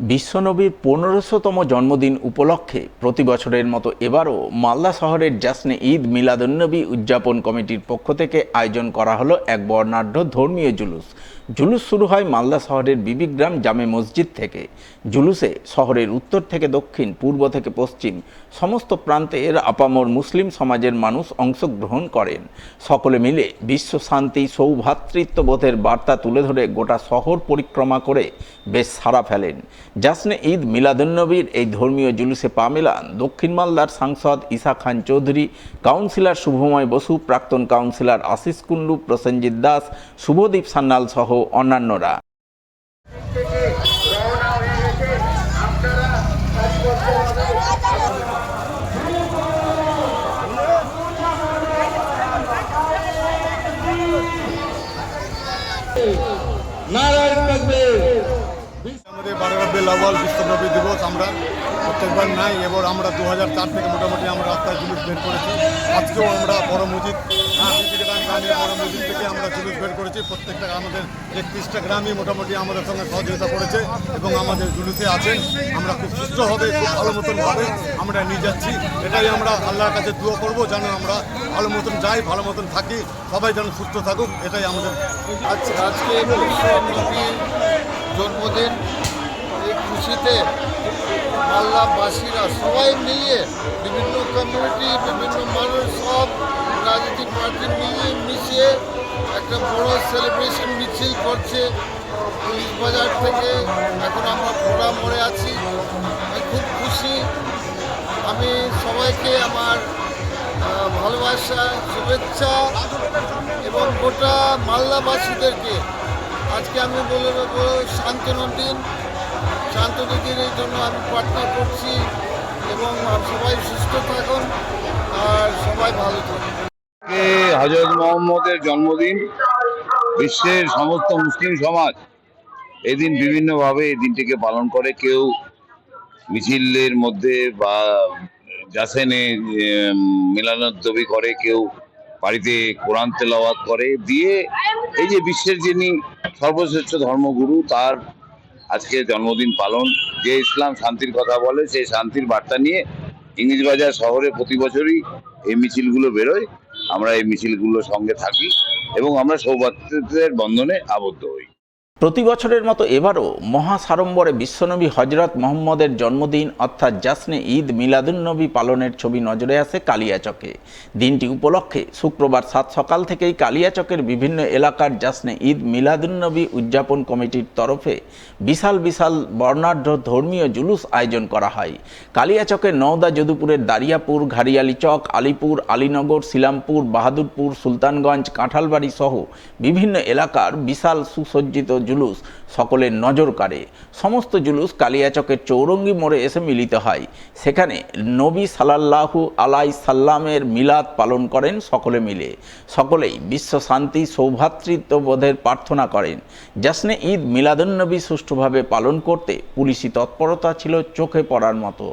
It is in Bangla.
বিশ্বনবীর পনেরোশোতম জন্মদিন উপলক্ষে প্রতি বছরের মতো এবারও মালদা শহরের জাসনে ঈদ মিলাদুন্নবী উদযাপন কমিটির পক্ষ থেকে আয়োজন করা হলো এক বর্ণাঢ্য ধর্মীয় জুলুস। জুলুস শুরু হয় মালদা শহরের বিবিগ্রাম জামে মসজিদ থেকে। জুলুসে শহরের উত্তর থেকে দক্ষিণ, পূর্ব থেকে পশ্চিম সমস্ত প্রান্তের আপামর মুসলিম সমাজের মানুষ অংশগ্রহণ করেন। সকলে মিলে বিশ্ব শান্তি সৌভ্রাতৃত্ববোধের বার্তা তুলে ধরে গোটা শহর পরিক্রমা করে বেশ সাড়া ফেলেন। জাসনে ঈদ মিলাদুন্নবীর এই ধর্মীয় জুলুসে পা মেলান দক্ষিণ মালদার সাংসদ ঈশা খান চৌধুরী, কাউন্সিলর শুভময় বসু, প্রাক্তন কাউন্সিলর আশিস কুন্ডু প্রসেনজিৎ দাস, শুভদীপ সান্যাল সহ অন্যান্যরা। রব্বিল আউয়াল বিশ্বনবী দিবস আমরা। প্রত্যেকবার নাই, এবার আমরা দু হাজার চার থেকে মোটামুটি আমরা রাস্তায় জুলুস বের করেছি। আজকেও আমরা বড় মসজিদ হ্যাঁ বড় মসজিদ থেকে আমরা জুলুস বের করেছি। প্রত্যেকটা আমাদের একত্রিশটা গ্রামই মোটামুটি আমাদের সঙ্গে সহযোগিতা করেছে এবং আমাদের জুলুসে আছেন। আমরা খুব সুস্থভাবে খুব ভালো মতনভাবে আমরা নিয়ে যাচ্ছি। এটাই আমরা আল্লাহর কাছে দোয়া করব, যেন আমরা ভালো মতন যাই, ভালো মতন থাকি। সবাই যেন সুস্থ থাকুক, এটাই আমাদের আজ- আজকে জন্মদিন। খুশিতে মাল্লাবাসীরা সবাই মিলিয়ে বিভিন্ন কমিউনিটি বিভিন্ন মানুষ সব রাজনৈতিক পার্টি মিলিয়ে মিশিয়ে একটা বড় সেলিব্রেশন মিছিল করছে। পুলিশ বাজার থেকে এখন আমরা ফোড়া মোড়ে আছি। আমি খুব খুশি। আমি সবাইকে আমার ভালোবাসা, শুভেচ্ছা এবং গোটা মালদাবাসীদেরকে আজকে আমি বলে দেবো শান্তনন্দিন এই জন্য আমি প্রার্থনা করছি এবং সবাই সুস্থ থাকুন আর সবাই ভালো থাকুন। হজরত মোহাম্মদের জন্মদিন বিশ্বের সমস্ত মুসলিম সমাজ এদিন বিভিন্নভাবে এই দিনটিকে পালন করে। কেউ মিছিলের মধ্যে বা জাসেনে মিলানোদ্দবি করে, কেউ বাড়িতে কোরআন তেলাওয়াত করে। দিয়ে এই যে বিশ্বের যিনি সর্বশ্রেষ্ঠ ধর্মগুরু, তার আজকে জন্মদিন পালন। যে ইসলাম শান্তির কথা বলে, সেই শান্তির বার্তা নিয়ে ইংলিশ বাজার শহরে প্রতি বছরই এই মিছিলগুলো বেরোয়। আমরা এই মিছিলগুলোর সঙ্গে থাকি এবং আমরা সৌভাগ্যের বন্ধনে আবদ্ধ হই। প্রতি বছরের মতো এবারও মহা সাড়ম্বরে বিশ্বনবী হজরত মোহাম্মদের জন্মদিন অর্থাৎ জাসনে ঈদ মিলাদুন্নবী পালনের ছবি নজরে আসে কালিয়াচকে। দিনটি উপলক্ষে শুক্রবার সাত সকাল থেকেই কালিয়াচকের বিভিন্ন এলাকার জাসনে ঈদ মিলাদুন্নবী উদযাপন কমিটির তরফে বিশাল বিশাল বর্ণাঢ্য ধর্মীয় জুলুস আয়োজন করা হয়। কালিয়াচকের নওদা যদুপুরের দারিয়াপুর ঘারিয়ালি চক, আলিপুর, আলীনগর, শিলামপুর, বাহাদুরপুর, সুলতানগঞ্জ, কাঁঠালবাড়ি সহ বিভিন্ন এলাকার বিশাল সুসজ্জিত জুলুস সকলের নজর কাড়ে। সমস্ত জুলুস কালিয়াচকের চৌরঙ্গি মোড়ে এসে মিলিত হয়। সেখানে নবী সাল্লাল্লাহু আলাই সাল্লামের মিলাদ পালন করেন সকলে মিলে। সকলেই বিশ্ব শান্তি সৌভ্রাতৃত্ববোধের প্রার্থনা করেন। জাসনে ঈদ মিলাদুন্নবী সুষ্ঠুভাবে পালন করতে পুলিশি তৎপরতা ছিল চোখে পড়ার মতো।